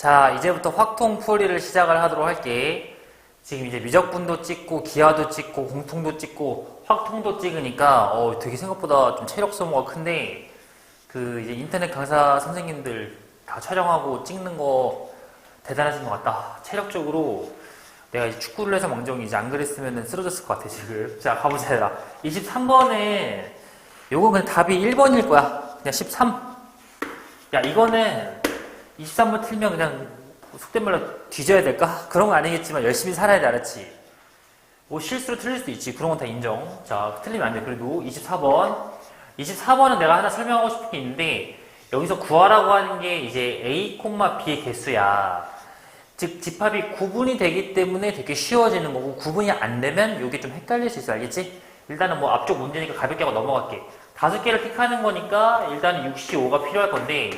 자, 이제부터 확통풀이를 시작을 하도록 할게. 지금 이제 미적분도 찍고, 기하도 찍고, 공통도 찍고, 확통도 찍으니까, 어, 되게 생각보다 좀 체력 소모가 큰데, 그, 이제 인터넷 강사 선생님들 다 촬영하고 찍는 거 대단하신 것 같다. 체력적으로 내가 이제 축구를 해서 망정이 이제 안 그랬으면 쓰러졌을 것 같아, 지금. 자, 가보자, 얘들아. 23번에, 요건 그냥 답이 1번일 거야. 그냥 13. 야, 이거는 23번 틀면 그냥 속된 말로 뒤져야 될까? 그런 거 아니겠지만 열심히 살아야 돼, 알았지? 뭐 실수로 틀릴 수도 있지. 그런 건 다 인정. 자, 틀리면 안 돼. 그래도 24번. 24번은 내가 하나 설명하고 싶은 게 있는데, 여기서 구하라고 하는 게 이제 A, B의 개수야. 즉, 집합이 구분이 되기 때문에 되게 쉬워지는 거고, 구분이 안 되면 이게 좀 헷갈릴 수 있어. 알겠지? 일단은 뭐 앞쪽 문제니까 가볍게 하고 넘어갈게. 다섯 개를 픽하는 거니까 일단은 65가 필요할 건데,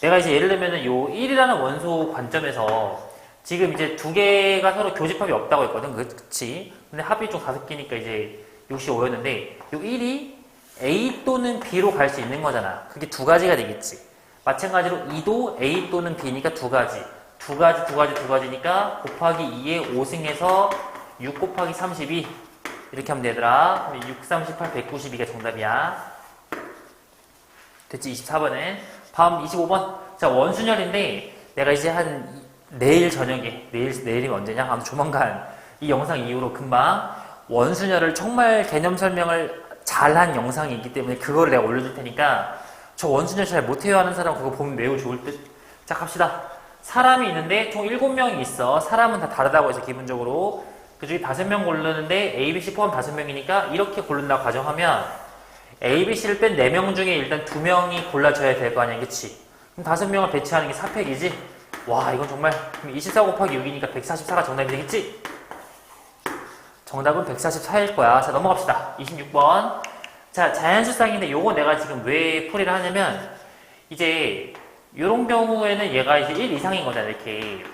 내가 이제 예를 들면은 요 1이라는 원소 관점에서 지금 이제 두 개가 서로 교집합이 없다고 했거든. 그치? 근데 합이 좀 다섯 개니까 이제 65였는데, 요 1이 A 또는 B로 갈 수 있는 거잖아. 그게 두 가지가 되겠지. 마찬가지로 2도 A 또는 B니까 두 가지. 두 가지, 두 가지, 두 가지니까 곱하기 2에 5승해서 6 곱하기 32. 이렇게 하면 되더라. 그럼 6, 38, 192가 정답이야. 됐지? 24번에. 다음 25번. 자, 원순열인데, 내가 이제 한 이- 내일 저녁에, 내일, 내일이면 언제냐? 아무 조만간 이 영상 이후로 금방 원순열을 정말 개념 설명을 잘한 영상이 있기 때문에 그거를 내가 올려줄 테니까 저 원순열 잘 못해요 하는 사람 그거 보면 매우 좋을 듯. 자, 갑시다. 사람이 있는데 총 7명이 있어. 사람은 다 다르다고 해서 기본적으로. 그 중에 5명 고르는데 A, B, C 포함 5명이니까 이렇게 고른다고 가정하면 A, B, C를 뺀 4명 중에 일단 2명이 골라져야 될 거 아니야, 그치? 그럼 5명을 배치하는 게 4팩이지? 와, 이건 정말, 그럼 24 곱하기 6이니까 144가 정답이 되겠지? 정답은 144일 거야. 자, 넘어갑시다. 26번. 자, 자연수상인데 요거 내가 지금 왜 풀이를 하냐면, 이제, 요런 경우에는 얘가 이제 1 이상인 거잖아, 이렇게.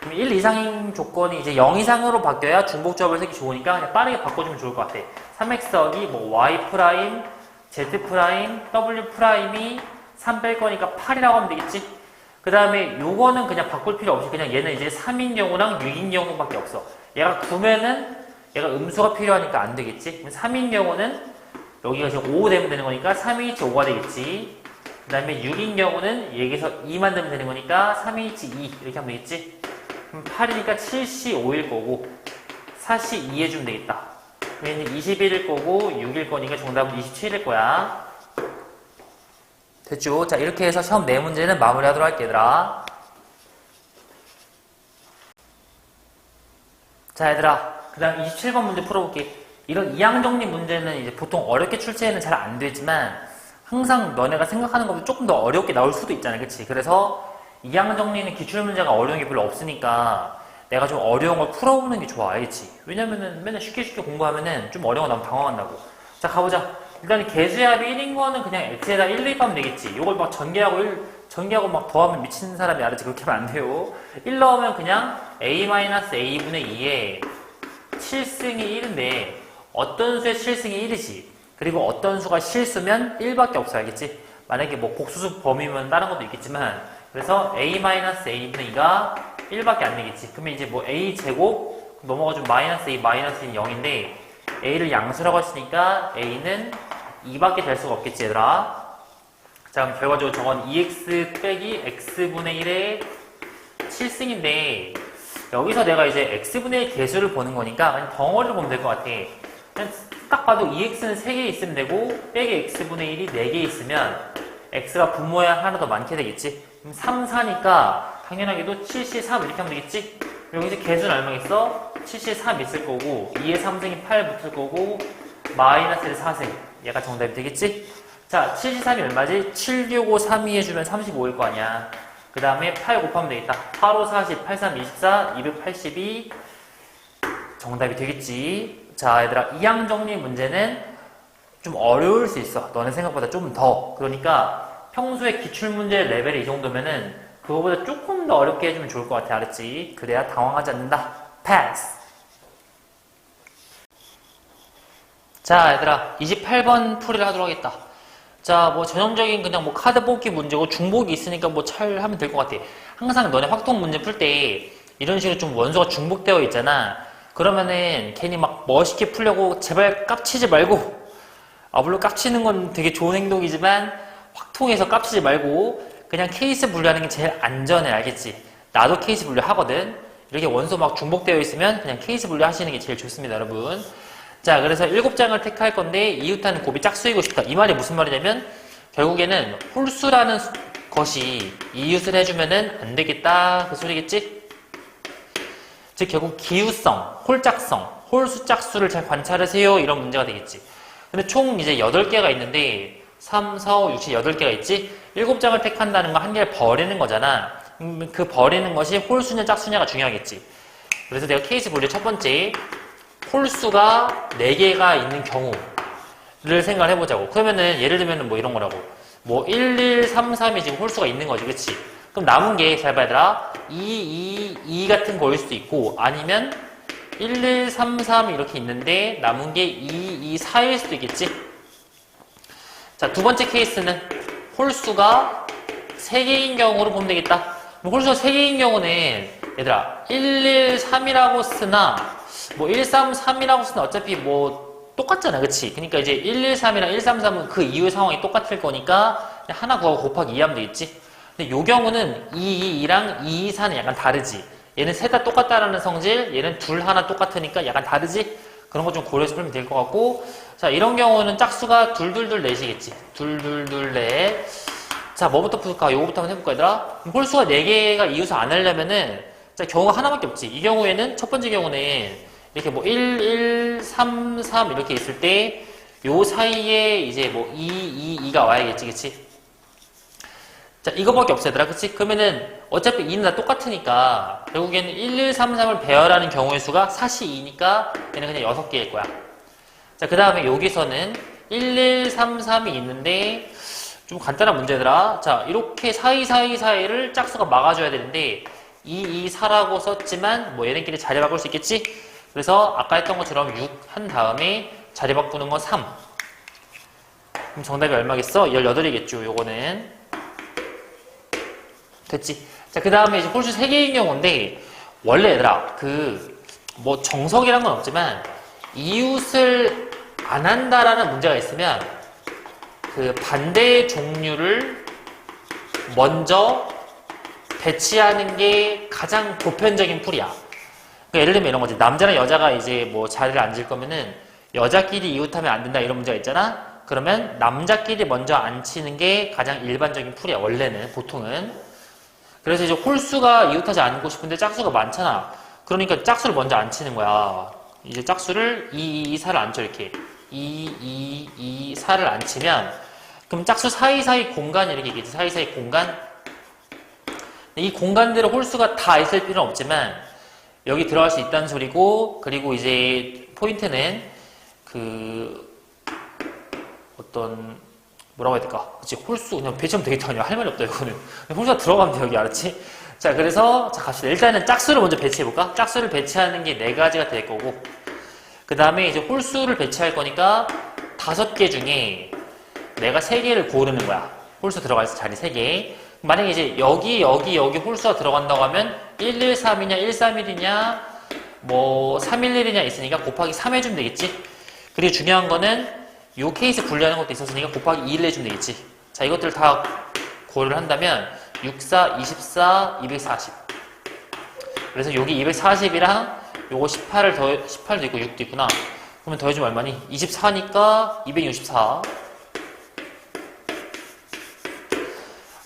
그럼 1 이상인 조건이 이제 0 이상으로 바뀌어야 중복조합을 쓰기 좋으니까 그냥 빠르게 바꿔주면 좋을 것 같아. 3x억이 뭐 y 프라임, z 프라임, w 프라임이 3뺄 거니까 8이라고 하면 되겠지? 그 다음에 요거는 그냥 바꿀 필요 없이 그냥 얘는 이제 3인 경우랑 6인 경우밖에 없어. 얘가 9면은 얘가 음수가 필요하니까 안 되겠지? 그럼 3인 경우는 여기가 지금 5 되면 되는 거니까 3이 5가 되겠지? 그 다음에 6인 경우는 여기서 2 만들면 되는 거니까 3이 2 이렇게 하면 되겠지? 그럼 8이니까 7시 5일 거고 4시 2 해주면 되겠다. 얘는 21일 거고 6일 거니까 정답은 27일 거야. 됐죠? 자 이렇게 해서 시험 네 문제는 마무리하도록 할게 얘들아. 자 얘들아 그 다음 27번 문제 풀어볼게. 이런 이항정리 문제는 이제 보통 어렵게 출제는 잘 안 되지만 항상 너네가 생각하는 것보다 조금 더 어렵게 나올 수도 있잖아 그치? 그래서 이항정리는 기출문제가 어려운 게 별로 없으니까 내가 좀 어려운 걸 풀어보는 게 좋아, 알겠지? 왜냐면은 맨날 쉽게 쉽게 공부하면은 좀 어려운 거 나오면 당황한다고. 자, 가보자. 일단 개수합이 1인 거는 그냥 x에다 1 대입하면 되겠지. 이걸 막 전개하고 1, 전개하고 막 더하면 미치는 사람이 알았지? 그렇게 하면 안 돼요. 1 넣으면 그냥 a-a분의 2에 7승이 1인데 어떤 수의 7승이 1이지. 그리고 어떤 수가 실수면 1밖에 없어, 알겠지? 만약에 뭐 복수수 범위면 다른 것도 있겠지만 그래서 a-a분의 2가 1밖에 안 되겠지. 그러면 이제 뭐 a 제곱 넘어가지고 마이너스 a 마이너스 2는 0인데 a를 양수라고 했으니까 a는 2밖에 될 수가 없겠지 얘들아. 자 그럼 결과적으로 저건 2x 빼기 x분의 1의 7승인데 여기서 내가 이제 x분의 1 개수를 보는 거니까 그냥 덩어리를 보면 될 것 같아. 그냥 딱 봐도 2x는 3개 있으면 되고 빼기 x분의 1이 4개 있으면 x가 분모야 하나 더 많게 되겠지. 그럼 3, 4니까 당연하게도 73 이렇게 하면 되겠지? 여기서 개수는 얼마겠어? 73 있을 거고 2에 3승이 8 붙을 거고 마이너스 1 4승 얘가 정답이 되겠지? 자 73이 얼마지? 7, 6, 5, 3, 2 해주면 35일 거 아니야 그 다음에 8 곱하면 되겠다 8, 5, 40, 8, 3, 24, 282 정답이 되겠지 자 얘들아 이항 정리 문제는 좀 어려울 수 있어 너네 생각보다 좀 더 그러니까 평소에 기출문제 레벨이 이 정도면은 그거보다 조금 더 어렵게 해주면 좋을 것 같아 알았지? 그래야 당황하지 않는다 패스 자 얘들아 28번 풀이를 하도록 하겠다 자, 뭐 전형적인 그냥 뭐 카드 뽑기 문제고 중복이 있으니까 뭐 잘 하면 될 것 같아. 항상 너네 확통 문제 풀 때 이런 식으로 좀 원소가 중복되어 있잖아. 그러면은 괜히 막 멋있게 풀려고 제발 깝치지 말고 아 물론 깝치는 건 되게 좋은 행동이지만 확통해서 깝치지 말고 그냥 케이스 분류하는 게 제일 안전해 알겠지? 나도 케이스 분류 하거든. 이렇게 원소 막 중복되어 있으면 그냥 케이스 분류 하시는 게 제일 좋습니다, 여러분. 자, 그래서 일곱 장을 택할 건데 이웃하는 곱이 짝수이고 싶다. 이 말이 무슨 말이냐면 결국에는 홀수라는 수- 것이 이웃을 해주면은 안 되겠다 그 소리겠지? 즉 결국 기우성, 홀짝성, 홀수 짝수를 잘 관찰하세요 이런 문제가 되겠지. 근데 총 이제 8개가 있는데 3, 4, 5, 6, 7, 8개가 있지? 7장을 택한다는 건 한 개를 버리는 거잖아. 음, 그 버리는 것이 홀수냐 짝수냐가 중요하겠지. 그래서 내가 케이스 분류 첫 번째 홀수가 4개가 있는 경우를 생각을 해보자고. 그러면은 예를 들면 뭐 이런 거라고. 뭐 1, 1, 3, 3이 지금 홀수가 있는 거지. 그치? 그럼 남은 게 잘 봐야 되라. 2, 2, 2 같은 거일 수도 있고 아니면 1, 1, 3, 3 이렇게 있는데 남은 게 2, 2, 4일 수도 있겠지? 자, 두 번째 케이스는 홀수가 3개인 경우로 보면 되겠다. 그럼 홀수가 3개인 경우는 얘들아 1, 1, 3이라고 쓰나 뭐 1, 3, 3이라고 쓰나 어차피 뭐 똑같잖아. 그치? 그러니까 이제 1, 1, 3이랑 1, 3, 3은 그 이후의 상황이 똑같을 거니까 하나 구하고 곱하기 2 하면 되겠지? 근데 요 경우는 2, 2, 2랑 2, 2, 4는 약간 다르지. 얘는 셋 다 똑같다라는 성질, 얘는 둘 하나 똑같으니까 약간 다르지? 그런 거 좀 고려해서 풀면 될 것 같고, 자, 이런 경우는 짝수가 둘둘둘 넷이겠지. 둘둘둘 넷. 자, 뭐부터 풀까? 요거부터 한번 해볼까, 얘들아? 그럼 홀수가 4개가 이웃을 안 하려면은, 자, 경우가 하나밖에 없지. 이 경우에는, 첫 번째 경우는, 이렇게 뭐 1, 1, 3, 3 이렇게 있을 때, 요 사이에 이제 뭐 2, 2, 2가 와야겠지, 그치? 자, 이거밖에 얘들아. 그치? 그러면은, 어차피 2는 다 똑같으니까, 결국에는 1, 1, 3, 3을 배열하는 경우의 수가 4시 2니까, 얘는 그냥 6개일 거야. 자, 그 다음에 여기서는 1, 1, 3, 3이 있는데, 좀 간단한 문제들아. 자, 이렇게 사이사이 사이를 짝수가 막아줘야 되는데, 2, 2, 4라고 썼지만, 뭐 얘네끼리 자리 바꿀 수 있겠지? 그래서 아까 했던 것처럼 6 한 다음에 자리 바꾸는 건 3. 그럼 정답이 얼마겠어? 18이겠죠, 요거는. 됐지? 자, 그 다음에 이제 홀수 3개인 경우인데, 원래 얘들아, 그, 뭐 정석이란 건 없지만, 이웃을 안 한다라는 문제가 있으면, 그 반대의 종류를 먼저 배치하는 게 가장 보편적인 풀이야. 그러니까 예를 들면 이런 거지. 남자랑 여자가 이제 뭐 자리를 앉을 거면은 여자끼리 이웃하면 안 된다 이런 문제가 있잖아. 그러면 남자끼리 먼저 앉히는 게 가장 일반적인 풀이야. 원래는 보통은. 그래서 이제 홀수가 이웃하지 않고 싶은데 짝수가 많잖아. 그러니까 짝수를 먼저 앉히는 거야. 이제 짝수를 2, 2, 4를 앉혀 이렇게 2, 2, 2, 4를 앉히면 그럼 짝수 사이사이 공간이 이렇게 있겠지. 사이사이 공간. 이 공간들의 홀수가 다 있을 필요는 없지만 여기 들어갈 수 있다는 소리고 그리고 이제 포인트는 그 어떤 뭐라고 해야 될까? 그치 홀수 그냥 배치하면 되겠다 그냥 할 말이 없다 이거는 홀수가 들어가면 돼 여기 알았지? 자 그래서 자 갑시다 일단은 짝수를 먼저 배치해볼까? 짝수를 배치하는 게 네 가지가 될 거고 그 다음에 이제 홀수를 배치할 거니까 다섯 개 중에 내가 세 개를 고르는 거야 홀수 들어갈 자리 세 개. 만약에 이제 여기 여기 여기 홀수가 들어간다고 하면 113이냐 131이냐 뭐 311이냐 있으니까 곱하기 3 해주면 되겠지 그리고 중요한 거는 요 케이스 분류하는 것도 있었으니까 곱하기 2를 해주면 되겠지. 자 이것들 다 고려를 한다면 64, 24, 240 그래서 여기 240이랑 요거 18을 더 18도 있고 6도 있구나. 그러면 더해주면 얼마니? 24니까 264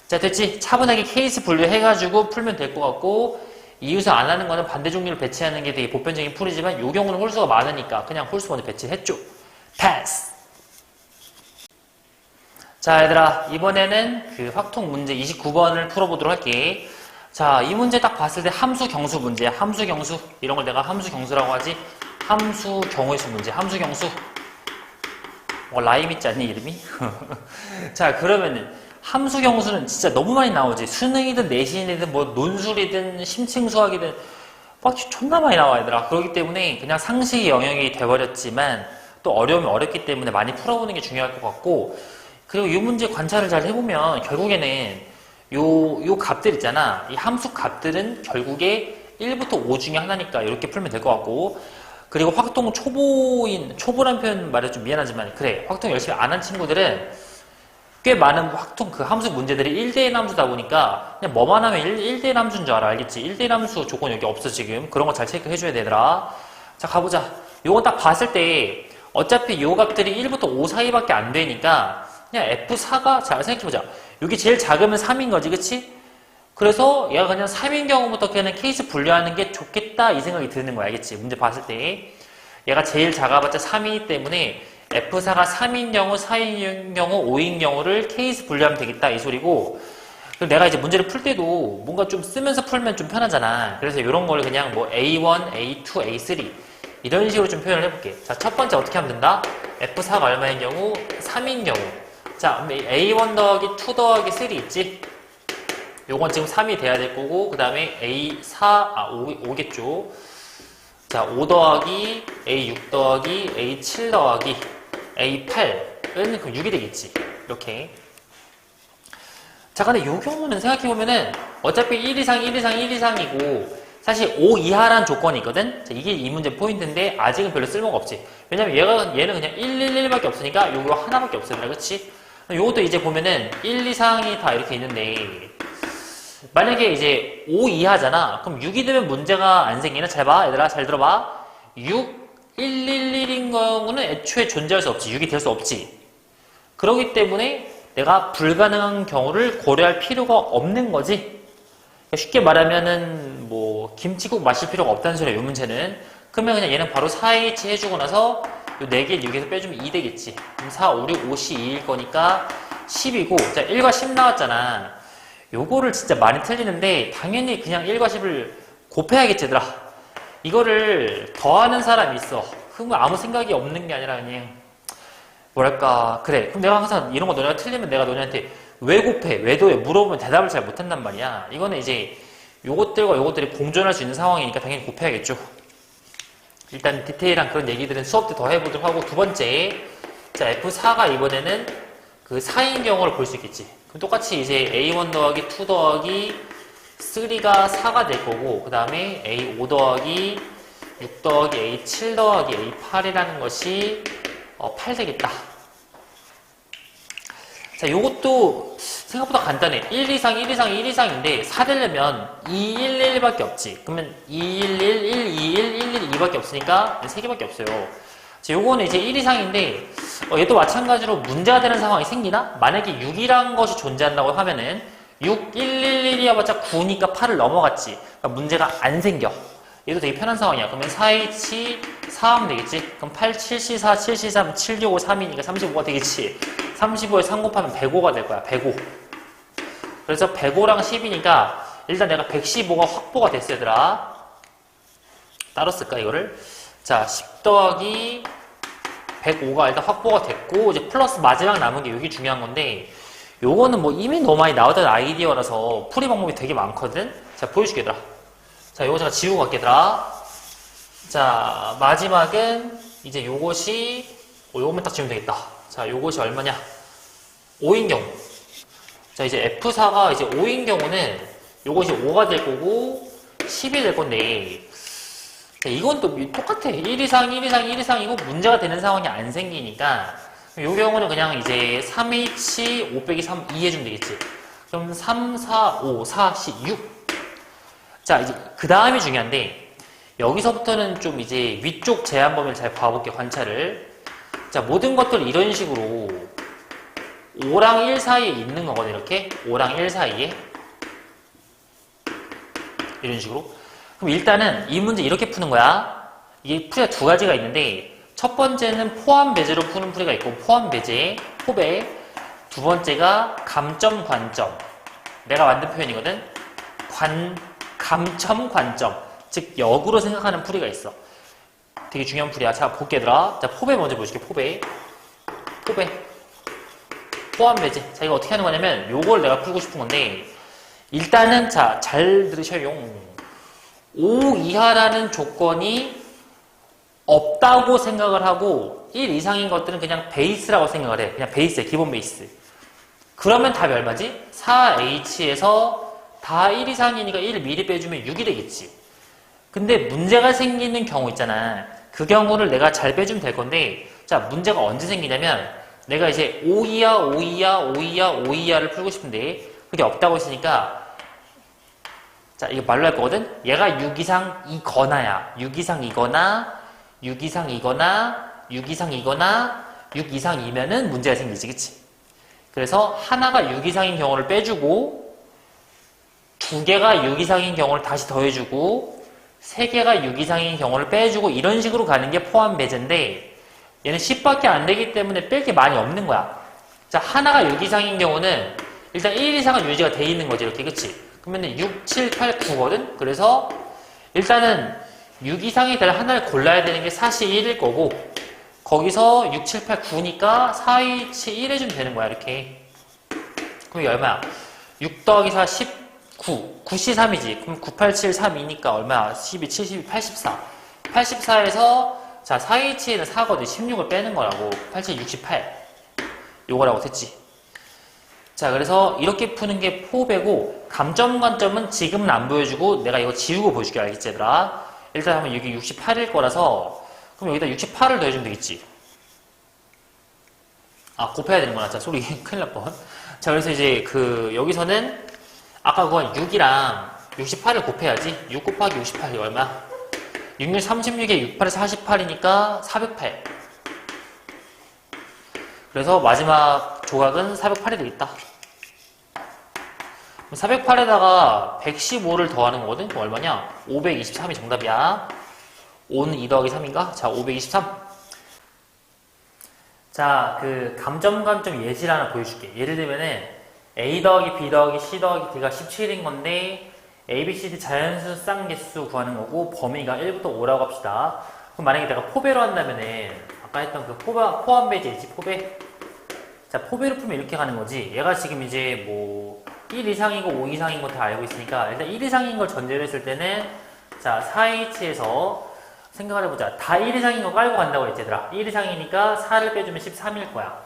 자 됐지? 차분하게 케이스 분류해가지고 풀면 될 것 같고 이웃을 안 하는 거는 반대 종류를 배치하는 게 되게 보편적인 풀이지만 요 경우는 홀수가 많으니까 그냥 홀수 먼저 배치했죠. 패스 자 얘들아 이번에는 그 확통 문제 29번을 풀어보도록 할게. 자 이 문제 딱 봤을 때 함수 경수 문제야 함수 경수. 이런 걸 내가 함수 경수라고 하지? 함수 경우의 수 문제. 함수 경수. 뭐 라임 있지 않니 이름이? 자 그러면은 함수 경수는 진짜 너무 많이 나오지. 수능이든 내신이든 뭐 논술이든 심층 수학이든 막 존나 많이 나와 얘들아. 그렇기 때문에 그냥 상식의 영역이 돼버렸지만 또 어려우면 어렵기 때문에 많이 풀어보는 게 중요할 것 같고 그리고 이 문제 관찰을 잘 해보면 결국에는 요, 요 값들 있잖아. 이 함수 값들은 결국에 1부터 5 중에 하나니까 이렇게 풀면 될 것 같고 그리고 확통 초보인, 초보란 표현 말해 좀 미안하지만 그래. 확통 열심히 안 한 친구들은 꽤 많은 확통 그 함수 문제들이 1대1 함수다 보니까 그냥 뭐만 하면 1, 대1 함수인 줄 알아. 알겠지? 1대1 함수 조건 여기 없어 지금. 그런 거 잘 체크해 줘야 되더라. 자, 가보자. 요거 딱 봤을 때 어차피 요 값들이 1부터 5 사이밖에 안 되니까 그냥 F4가 잘 생각해보자. 여기 제일 작으면 3인 거지, 그치? 그래서 얘가 그냥 3인 경우부터 그냥 케이스 분류하는 게 좋겠다 이 생각이 드는 거야, 알겠지? 문제 봤을 때 얘가 제일 작아봤자 3이기 때문에 F4가 3인 경우, 4인 경우, 5인 경우를 케이스 분류하면 되겠다 이 소리고 그리고 내가 이제 문제를 풀 때도 뭔가 좀 쓰면서 풀면 좀 편하잖아. 그래서 이런 걸 그냥 뭐 A1, A2, A3 이런 식으로 좀 표현을 해볼게. 자, 첫 번째 어떻게 하면 된다? F4가 얼마인 경우? 3인 경우. 자, A1 더하기 2 더하기 3 있지? 요건 지금 3이 돼야 될 거고, 그 다음에 A4, 아, 5, 겠죠 자, 5 더하기 A6 더하기 A7 더하기 A8은 그럼 6이 되겠지. 이렇게. 자, 근데 요 경우는 생각해보면은 어차피 1 이상, 1 이상, 1 이상이고 사실 5 이하란 조건이 있거든? 자, 이게 이 문제 포인트인데 아직은 별로 쓸모가 없지. 왜냐면 얘가, 얘는 그냥 1, 1, 1밖에 없으니까 요거 하나밖에 없어요. 그치? 요것도 이제 보면은 1 이상이 다 이렇게 있는데 만약에 이제 5 이하잖아. 그럼 6이 되면 문제가 안 생기나? 잘 봐, 얘들아. 잘 들어봐. 6, 1, 1, 1인 경우는 애초에 존재할 수 없지. 6이 될 수 없지. 그렇기 때문에 내가 불가능한 경우를 고려할 필요가 없는 거지. 그러니까 쉽게 말하면은 뭐 김치국 마실 필요가 없다는 소리야. 이 문제는. 그러면 그냥 얘는 바로 4H 해주고 나서 요 4개를 6에서 빼주면 2 되겠지. 그럼 4, 5, 6, 5시 2일 거니까 10이고 자 1과 10 나왔잖아. 요거를 진짜 많이 틀리는데 당연히 그냥 1과 10을 곱해야겠지 얘들아. 이거를 더하는 사람이 있어. 그러면 아무 생각이 없는 게 아니라 그냥 뭐랄까 그래 그럼 내가 항상 이런 거 너네가 틀리면 내가 너네한테 왜 곱해 왜 더해 물어보면 대답을 잘 못한단 말이야 이거는 이제 요것들과 요것들이 공존할 수 있는 상황이니까 당연히 곱해야겠죠 일단 디테일한 그런 얘기들은 수업 때 더 해보도록 하고 두 번째 자 F4가 이번에는 그 4인 경우를 볼 수 있겠지 그럼 똑같이 이제 A1 더하기 2 더하기 3가 4가 될 거고 그 다음에 A5 더하기 6 더하기 A7 더하기 A8이라는 것이 어, 8 되겠다. 자, 요것도 생각보다 간단해. 1 이상, 1 이상, 1 이상인데 4 되려면 2, 1, 1밖에 없지. 그러면 2, 1, 1, 1, 2, 1, 1, 1, 2밖에 없으니까 3개밖에 없어요. 자, 요거는 이제 1 이상인데 어, 얘도 마찬가지로 문제가 되는 상황이 생기나? 만약에 6이라는 것이 존재한다고 하면은 6, 1, 1, 1이 야봤자 9니까 8을 넘어갔지. 그러니까 문제가 안 생겨. 얘도 되게 편한 상황이야. 그러면 4H 4 하면 되겠지? 그럼 8, 7C4, 7C3, 7, 6, 5, 3이니까 35가 되겠지? 35에 3 곱하면 105가 될 거야. 105. 그래서 105랑 10이니까 일단 내가 115가 확보가 됐어, 얘들아. 따로 쓸까, 이거를? 자, 10 더하기 105가 일단 확보가 됐고, 이제 플러스 마지막 남은 게 여기 중요한 건데, 요거는 뭐 이미 너무 많이 나왔던 아이디어라서 풀이 방법이 되게 많거든? 자, 보여줄게, 얘들아. 자, 요거 제가 지우고 갈게, 얘들아. 자, 마지막은 이제 요것이, 어, 요것만 딱 지우면 되겠다. 자, 요것이 얼마냐? 5인 경우. 자, 이제 F4가 이제 5인 경우는 요것이 5가 될 거고, 10이 될 건데, 자, 이건 또 똑같아. 1 이상, 1 이상, 1 이상이고 문제가 되는 상황이 안 생기니까, 요 경우는 그냥 이제 3H 5 빼기 3, 2 해주면 되겠지. 그럼 3, 4, 5, 4, 10, 6. 자, 이제 그 다음이 중요한데, 여기서부터는 좀 이제 위쪽 제한 범위를 잘 봐볼게, 관찰을. 자, 모든 것들 이런 식으로 5랑 1 사이에 있는 거거든, 이렇게. 5랑 1 사이에. 이런 식으로. 그럼 일단은 이 문제 이렇게 푸는 거야. 이게 풀이가 두 가지가 있는데, 첫 번째는 포함 배제로 푸는 풀이가 있고, 포함 배제, 포배. 두 번째가 감점, 관점. 내가 만든 표현이거든. 관, 감점, 관점. 즉, 역으로 생각하는 풀이가 있어. 되게 중요한 풀이야. 자, 볼게, 얘들아. 자, 포배 먼저 보여줄게, 포배. 포배. 포함 배제. 자, 이거 어떻게 하는 거냐면, 요걸 내가 풀고 싶은 건데, 일단은, 자, 잘 들으셔요. 5 이하라는 조건이 없다고 생각을 하고, 1 이상인 것들은 그냥 베이스라고 생각을 해. 그냥 베이스야, 기본 베이스. 그러면 답이 얼마지? 4h에서 다 1 이상이니까 1 미리 빼주면 6이 되겠지. 근데 문제가 생기는 경우 있잖아. 그 경우를 내가 잘 빼주면 될 건데, 자, 문제가 언제 생기냐면, 내가 이제 5이야, 5이야, 5이야, 5이야를 풀고 싶은데, 그게 없다고 했으니까, 자, 이거 말로 할 거거든? 얘가 6 이상 이거나야. 6 이상 이거나, 6 이상 이거나, 6 이상 이거나, 6 이상이면은 문제가 생기지, 그치? 그래서 하나가 6 이상인 경우를 빼주고, 두 개가 6 이상인 경우를 다시 더해주고, 세 개가 6 이상인 경우를 빼주고, 이런 식으로 가는 게 포함 배제인데, 얘는 10밖에 안 되기 때문에 뺄 게 많이 없는 거야. 자, 하나가 6 이상인 경우는 일단 1 이상은 유지가 돼 있는 거지, 이렇게, 그치? 그러면 6, 7, 8, 9거든? 그래서 일단은 6 이상이 될 하나를 골라야 되는 게 4시 1일 거고, 거기서 6, 7, 8, 9니까 4, 2, 7, 1 해주면 되는 거야, 이렇게. 그럼 이게 얼마야? 6 더하기 4, 19. 9시 3이지. 그럼 9, 8, 7, 3이니까 얼마야? 12, 72, 84. 84에서, 자, 4, 2, 7은 4거든. 16을 빼는 거라고. 8, 7, 68. 요거라고 됐지. 자, 그래서 이렇게 푸는 게 포배고, 감점 관점은 지금은 안 보여주고, 내가 이거 지우고 보여줄게, 알겠지, 얘들아? 일단 하면 여기 68일 거라서, 그럼 여기다 68을 더해주면 되겠지. 아, 곱해야 되는구나. 자, 소리 큰일 날 뻔. 자, 그래서 이제 그, 여기서는, 아까 그건 6이랑 68을 곱해야지. 6 곱하기 68이 얼마야? 6, 6, 36에 6, 8에 48이니까 408. 그래서 마지막 조각은 408이 되겠다. 408에다가 115를 더하는 거거든? 그럼 얼마냐? 523이 정답이야. 5는 2 더하기 3인가? 자, 523. 자, 그 감점감점 예시를 하나 보여줄게. 예를 들면은 A 더하기 B 더하기 C 더하기 D가 17인 건데 A, B, C, D 자연수 쌍개수 구하는 거고 범위가 1부터 5라고 합시다. 그럼 만약에 내가 포배로 한다면은 아까 했던 그 포바, 포함 배제 있지, 포배? 자, 포배로 풀면 이렇게 가는 거지. 얘가 지금 이제 뭐, 1 이상이고 5 이상인 거 다 알고 있으니까, 일단 1 이상인 걸 전제로 했을 때는, 자, 4H에서 생각을 해보자. 다 1 이상인 거 깔고 간다고 했지, 얘들아. 1 이상이니까 4를 빼주면 13일 거야.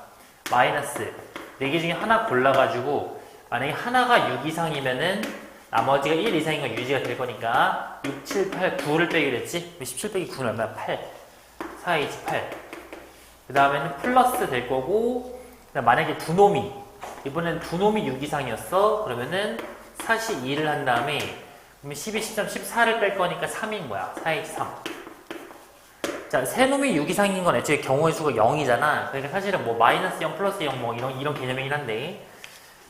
마이너스. 4개 중에 하나 골라가지고, 만약에 하나가 6 이상이면은, 나머지가 1 이상인 건 유지가 될 거니까, 6, 7, 8, 9를 빼기로 했지? 17 빼기 9는 얼마야? 8. 4H 8. 그 다음에는 플러스 될 거고, 만약에 두 놈이 이번엔 두 놈이 6 이상이었어 그러면은 4시 2를 한 다음에 그러면 12, 13, 14를 뺄 거니까 3인 거야 4의 3 자, 세 놈이 6 이상인 건 애초에 경우의 수가 0이잖아 그러니까 사실은 뭐 마이너스 0, 플러스 0 뭐 이런 이런 개념이긴 한데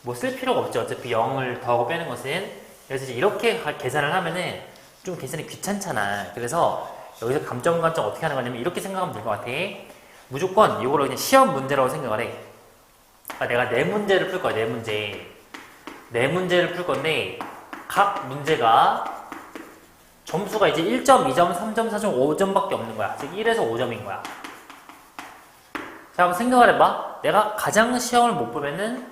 뭐 쓸 필요가 없죠 어차피 0을 더하고 빼는 것은 그래서 이렇게 가- 계산을 하면은 좀 계산이 귀찮잖아 그래서 여기서 감점 관점 어떻게 하는 거냐면 이렇게 생각하면 될 것 같아 무조건 이거를 그냥 시험 문제라고 생각을 해 아, 내가 네 문제를 풀 거야, 네 문제. 네 문제를 풀 건데, 각 문제가 점수가 이제 1점, 2점, 3점, 4점, 5점밖에 없는 거야. 즉, 1에서 5점인 거야. 자, 한번 생각을 해봐. 내가 가장 시험을 못 보면은,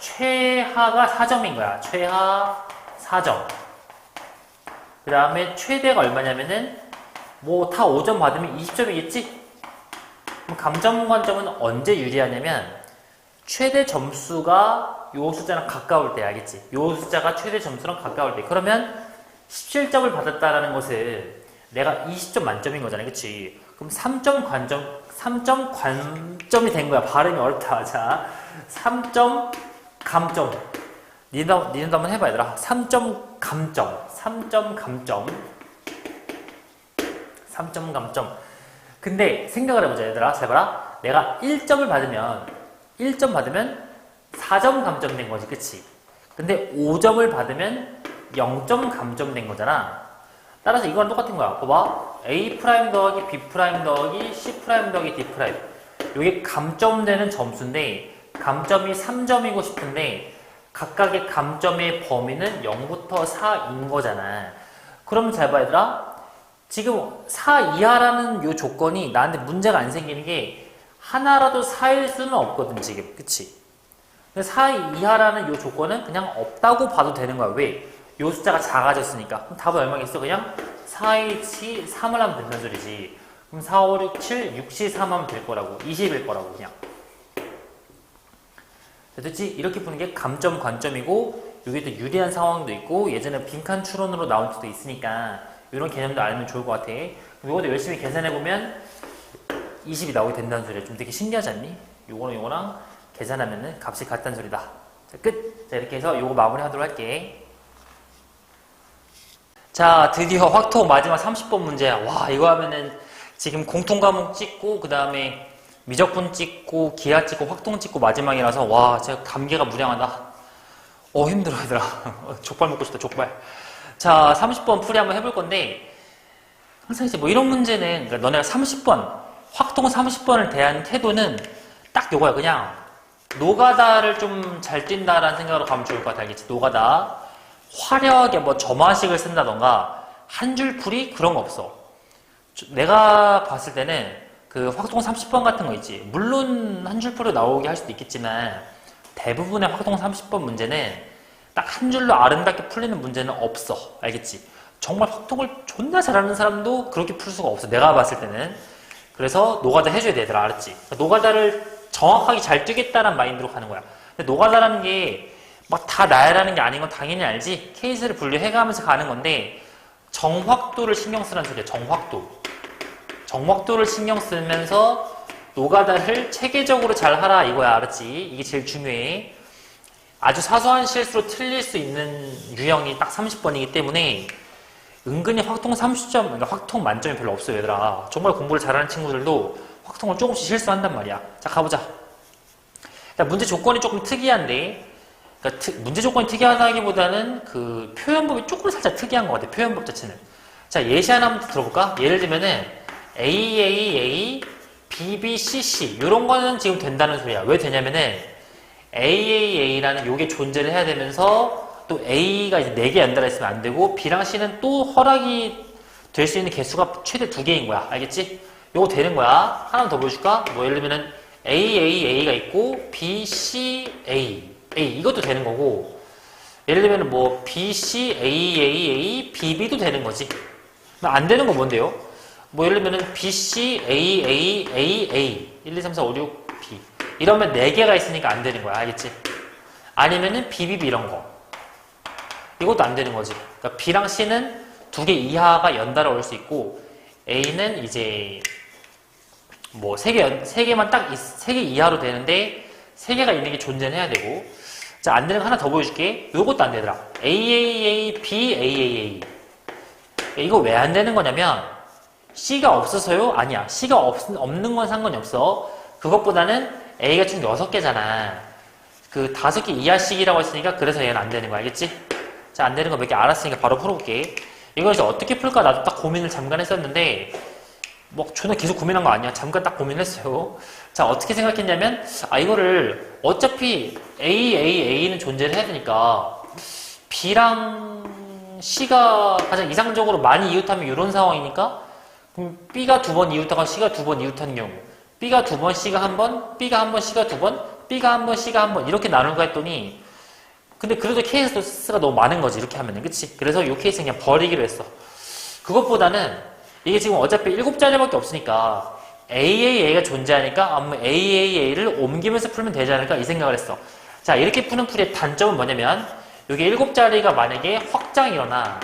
최하가 4점인 거야. 최하 4점. 그 다음에 최대가 얼마냐면은, 뭐 다 5점 받으면 20점이겠지? 그럼 감점관점은 언제 유리하냐면, 최대 점수가 요 숫자랑 가까울 때 알겠지? 요 숫자가 최대 점수랑 가까울 때 그러면 17점을 받았다라는 것은 내가 20점 만점인 거잖아 그치? 그럼 3점 관점 3점 관점이 된 거야 발음이 어렵다 자 3점 감점 니네도, 니네도 한번 해봐 얘들아 3점 감점 3점 감점 3점 감점 근데 생각을 해보자 얘들아 잘 봐라 내가 1점을 받으면 1점 받으면 4점 감점된 거지, 그치? 근데 5점을 받으면 0점 감점된 거잖아. 따라서 이거랑 똑같은 거야. 봐봐. A 프라임 더하기 B 프라임 더하기 C 프라임 더하기 D 프라임. 이게 감점되는 점수인데, 감점이 3점이고 싶은데, 각각의 감점의 범위는 0부터 4인 거잖아. 그럼 잘 봐, 얘들아. 지금 4 이하라는 요 조건이 나한테 문제가 안 생기는 게, 하나라도 4일 수는 없거든 지금 그치? 4 이하라는 이 조건은 그냥 없다고 봐도 되는 거야 왜? 이 숫자가 작아졌으니까 그럼 답은 얼마겠어? 그냥 4H 3을 하면 된다는 소리지 그럼 4, 5, 6, 7, 6C 3 하면 될 거라고 20일 거라고 그냥 자, 됐지? 이렇게 푸는 게 감점, 관점이고, 여기 또 유리한 상황도 있고, 예전에 빈칸 추론으로 나온 적도 있으니까, 이런 개념도 알면 좋을 것 같아. 이것도 열심히 계산해보면, 20이 나오게 된다는 소리야. 좀 되게 신기하지 않니? 요거랑 요거랑 계산하면은 값이 같다는 소리다. 자, 끝! 자, 이렇게 해서 요거 마무리 하도록 할게. 자, 드디어 확통 마지막 30번 문제야. 와, 이거 하면은 지금 공통 과목 찍고, 그 다음에 미적분 찍고, 기하 찍고, 확통 찍고 마지막이라서, 와, 제가 감기가 무량하다. 어, 힘들어, 얘들아. 족발 먹고 싶다, 족발. 자, 30번 풀이 한번 해볼 건데, 항상 이제 뭐 이런 문제는, 그러니까 너네가 30번, 확통 30번을 대한 태도는 딱 요거야. 그냥, 노가다를 좀 잘 뛴다라는 생각으로 가면 좋을 것 같아. 알겠지? 노가다. 화려하게 뭐 점화식을 쓴다던가, 한 줄 풀이 그런 거 없어. 저- 내가 봤을 때는 그 확통 30번 같은 거 있지. 물론 한줄 풀이 나오게 할 수도 있겠지만, 대부분의 확통 30번 문제는 딱 한 줄로 아름답게 풀리는 문제는 없어. 알겠지? 정말 확통을 존나 잘하는 사람도 그렇게 풀 수가 없어. 내가 봤을 때는. 그래서 노가다 해줘야 되더라. 알았지? 그러니까 노가다를 정확하게 잘 뛰겠다는 마인드로 가는 거야. 근데 노가다라는 게 막 다 나야라는 게 아닌 건 당연히 알지? 케이스를 분류해가면서 가는 건데 정확도를 신경 쓰라는 소리야. 정확도. 정확도를 신경 쓰면서 노가다를 체계적으로 잘 하라 이거야. 알았지? 이게 제일 중요해. 아주 사소한 실수로 틀릴 수 있는 유형이 딱 30번이기 때문에 은근히 확통 30점, 그러니까 확통 만점이 별로 없어요, 얘들아. 정말 공부를 잘하는 친구들도 확통을 조금씩 실수한단 말이야. 자, 가보자. 자, 문제 조건이 조금 특이한데, 그러니까 특- 문제 조건이 특이하다기보다는 그 표현법이 조금 살짝 특이한 것 같아, 표현법 자체는. 자, 예시 하나 한번 들어볼까? 예를 들면은 AAA, BBCC, 이런 거는 지금 된다는 소리야. 왜 되냐면은 AAA라는 요게 존재를 해야 되면서 또 A가 이제 4개 연달아 있으면 안 되고 B랑 C는 또 허락이 될 수 있는 개수가 최대 2개인 거야. 알겠지? 요거 되는 거야. 하나 더 보여줄까? 뭐 예를 들면은 AAA가 있고 BCA, A 이것도 되는 거고 예를 들면은 뭐 BCAAA, BB도 되는 거지. 안 되는 건 뭔데요? 뭐 예를 들면은 BCAAAA 1, 2, 3, 4, 5, 6, B 이러면 4개가 있으니까 안 되는 거야. 알겠지? 아니면은 BBB 이런 거. 이것도 안 되는 거지. 그러니까 B랑 C는 두 개 이하가 연달아 올 수 있고 A는 이제 뭐 세 개, 세 개만 딱, 세 개 이하로 되는데 세 개가 있는 게 존재는 해야 되고 자, 안 되는 거 하나 더 보여줄게. 요것도 안 되더라. AAA, BAAA. 이거 왜 안 되는 거냐면 C가 없어서요? 아니야. C가 없, 없는 건 상관이 없어. 그것보다는 A가 총 6개잖아. 그 5개 이하씩이라고 했으니까 그래서 얘는 안 되는 거 알겠지? 자, 안 되는 거 몇 개 알았으니까 바로 풀어볼게. 이걸 어떻게 풀까 나도 딱 고민을 잠깐 했었는데 뭐 저는 계속 고민한 거 아니야. 잠깐 딱 고민했어요. 자, 어떻게 생각했냐면 아 이거를 어차피 A, A, A는 존재를 해야 되니까 B랑 C가 가장 이상적으로 많이 이웃하면 이런 상황이니까 그럼 B가 두 번 이웃하고 C가 두 번 이웃하는 경우 B가 두 번, C가 한 번, B가 한 번, C가 두 번, B가 한 번, C가 한 번 이렇게 나눌까 했더니 근데 그래도 케이스가 너무 많은 거지 이렇게 하면은. 그치? 그래서 이 케이스 그냥 버리기로 했어. 그것보다는 이게 지금 어차피 일곱 자리밖에 없으니까 AAA가 존재하니까 AAA를 옮기면서 풀면 되지 않을까 이 생각을 했어. 자 이렇게 푸는 풀이의 단점은 뭐냐면 여기 일곱 자리가 만약에 확장이 일어나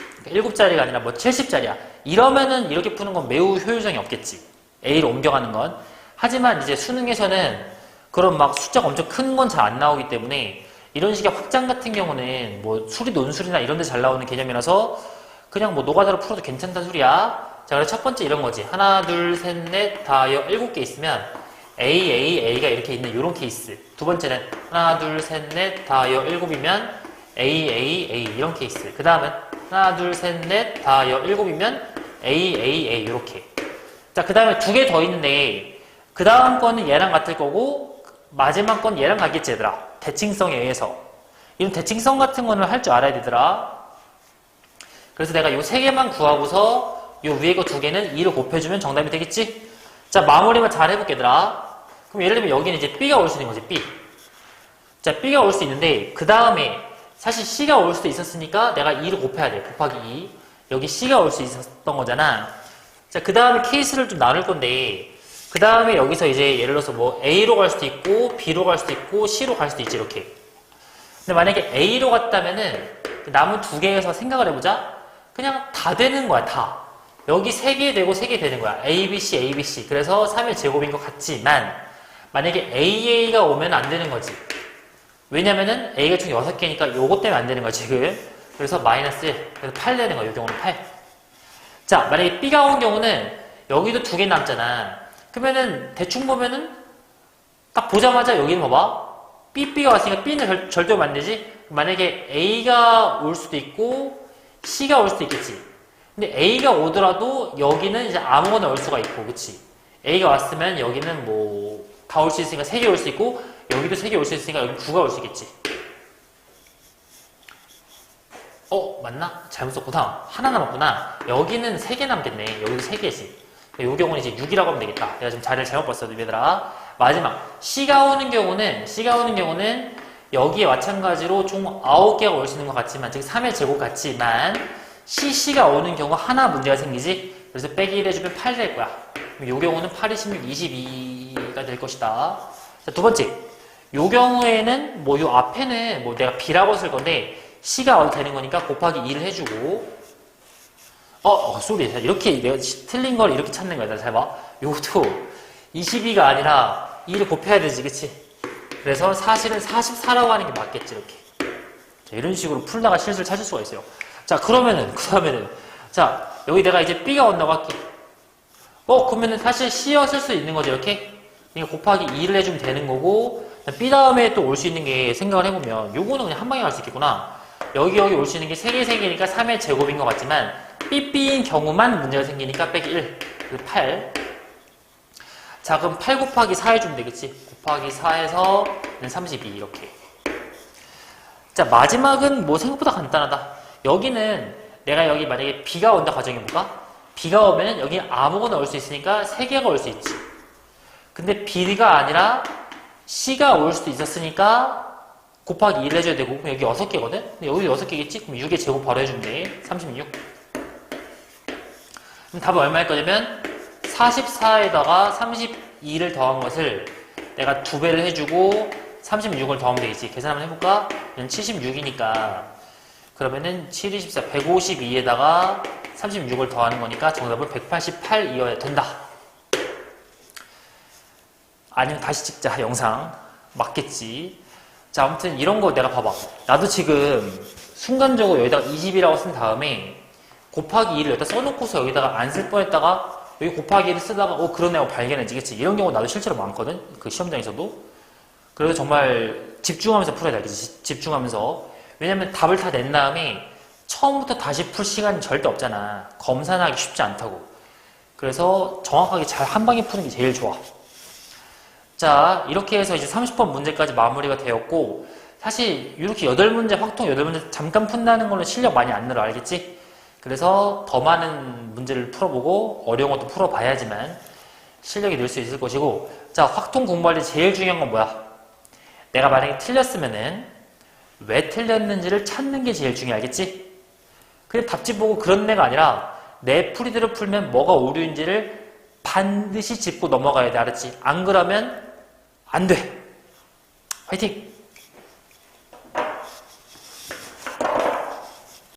그러니까 일곱 자리가 아니라 뭐 70자리야 이러면은 이렇게 푸는 건 매우 효율성이 없겠지 A를 옮겨가는 건 하지만 이제 수능에서는 그런 막 숫자가 엄청 큰 건 잘 안 나오기 때문에 이런 식의 확장 같은 경우는 뭐 수리 논술이나 이런 데 잘 나오는 개념이라서 그냥 뭐 노가다로 풀어도 괜찮다는 소리야. 자, 그래서 첫 번째 이런 거지. 하나, 둘, 셋, 넷, 다, 여, 일곱 개 있으면 A, A, A가 이렇게 있는 이런 케이스. 두 번째는 하나, 둘, 셋, 넷, 다, 여, 일곱이면 A, A, A 이런 케이스. 그 다음은 하나, 둘, 셋, 넷, 다, 여, 일곱이면 A, A, A 이렇게. 자, 그 다음에 두 개 더 있는데 그 다음 거는 얘랑 같을 거고 마지막 건 얘랑 같겠지 얘들아. 대칭성에 의해서. 이런 대칭성 같은 거는 할 줄 알아야 되더라. 그래서 내가 요 세 개만 구하고서 요 위에 거 두 개는 2를 곱해주면 정답이 되겠지? 자, 마무리만 잘 해볼게, 얘들아. 그럼 예를 들면 여기는 이제 B가 올 수 있는 거지, B. 자, B가 올 수 있는데, 그 다음에 사실 C가 올 수도 있었으니까 내가 2를 곱해야 돼. 곱하기 2. 여기 C가 올 수 있었던 거잖아. 자, 그 다음에 케이스를 좀 나눌 건데, 그 다음에 여기서 이제 예를 들어서 뭐 A로 갈 수도 있고 B로 갈 수도 있고 C로 갈 수도 있지 이렇게 근데 만약에 A로 갔다면은 그 남은 두 개에서 생각을 해보자 그냥 다 되는 거야 다 여기 세 개 되고 세 개 되는 거야 A, B, C, A, B, C 그래서 3의 제곱인 것 같지만 만약에 AA가 오면 안 되는 거지 왜냐면은 A가 총 6개니까 요것 때문에 안 되는 거야 지금 그래서 마이너스 1 그래서 8 되는 거야 이 경우는 8 자, 만약에 B가 온 경우는 여기도 두 개 남잖아. 그러면은 대충 보면은 딱 보자마자 여기는 봐봐. B, B가 왔으니까 B는 절, 절대로 안 되지? 만약에 A가 올 수도 있고 C가 올 수도 있겠지. 근데 A가 오더라도 여기는 이제 아무거나 올 수가 있고, 그치? A가 왔으면 여기는 뭐 다 올 수 있으니까 세개올 수 있고 여기도 세개올 수 있으니까 여기 9가 올 수 있겠지. 어 맞나? 잘못 썼구나. 하나 남았구나. 여기는 세개 남겠네. 여기도 세 개씩 이 경우는 이제 6이라고 하면 되겠다. 내가 지금 자리를 잘못 봤어 얘들아. 마지막. C가 오는 경우는 C가 오는 경우는 여기에 마찬가지로 총 9개가 올 수 있는 것 같지만 즉 3의 제곱 같지만 CC가 오는 경우 하나 문제가 생기지. 그래서 빼기 1 해주면 8될 거야. 이 경우는 8, 26, 22가 될 것이다. 자, 두 번째 요 경우에는 뭐 요 앞에는 뭐 내가 B라고 쓸 건데 C가 되는 거니까 곱하기 2를 해주고. 어, 어 쏘리 이렇게 내가 틀린 걸 이렇게 찾는 거야. 잘 봐. 요것도 22가 아니라 2를 곱해야 되지 그치? 그래서 사실은 44라고 하는 게 맞겠지 이렇게. 자, 이런 식으로 풀다가 실수를 찾을 수가 있어요. 자 그러면은 그 다음에는 자 여기 내가 이제 B가 온다고 할게. 어 그러면은 사실 C였을 수 있는 거죠 이렇게? 그러니까 곱하기 2를 해주면 되는 거고 B 다음에 또 올 수 있는 게 생각을 해보면 요거는 그냥 한 방에 갈 수 있겠구나. 여기 여기 올 수 있는 게 3개 3개니까 3의 제곱인 것 같지만 삐삐인 경우만 문제가 생기니까 빼기 1 그리고 8자 그럼 8 곱하기 4 해주면 되겠지? 곱하기 4에서 32 이렇게. 자 마지막은 뭐 생각보다 간단하다. 여기는 내가 여기 만약에 B가 온다 가정해볼까? B가 오면 여기 아무거나 올 수 있으니까 3개가 올 수 있지. 근데 B가 아니라 C가 올 수도 있었으니까 곱하기 1 해줘야 되고 여기 6개거든? 근데 여기 6개겠지? 그럼 6의 제곱 바로 해주면 돼 36 그럼 답은 얼마일 거냐면 44에다가 32를 더한 것을 내가 두 배를 해주고 36을 더하면 되겠지 계산 한번 해볼까? 76이니까 그러면은 7, 24, 152에다가 36을 더하는 거니까 정답은 188이어야 된다 아니면 다시 찍자 영상. 맞겠지. 자, 아무튼 이런 거 내가 봐봐. 나도 지금 순간적으로 여기다가 20이라고 쓴 다음에 곱하기 2를 여기다 써놓고서 여기다가 안 쓸 뻔했다가 여기 곱하기 1를 쓰다가 어 그러네 하고 발견했지. 그치? 이런 경우 나도 실제로 많거든 그 시험장에서도. 그래서 정말 집중하면서 풀어야 돼 알겠지? 집중하면서. 왜냐면 답을 다 낸 다음에 처음부터 다시 풀 시간이 절대 없잖아. 검사는 하기 쉽지 않다고. 그래서 정확하게 잘 한 방에 푸는 게 제일 좋아 자, 이렇게 해서 이제 30번 문제까지 마무리가 되었고, 사실 이렇게 8문제, 확통 8문제 잠깐 푼다는 걸로 실력 많이 안 늘어, 알겠지? 그래서 더 많은 문제를 풀어보고, 어려운 것도 풀어봐야지만 실력이 늘 수 있을 것이고, 자, 확통 공부할 때 제일 중요한 건 뭐야? 내가 만약에 틀렸으면은, 왜 틀렸는지를 찾는 게 제일 중요해, 알겠지? 그냥 답지 보고 그런 애가 아니라, 내 풀이들을 풀면 뭐가 오류인지를 반드시 짚고 넘어가야 돼, 알았지? 안 그러면 안 돼. 화이팅!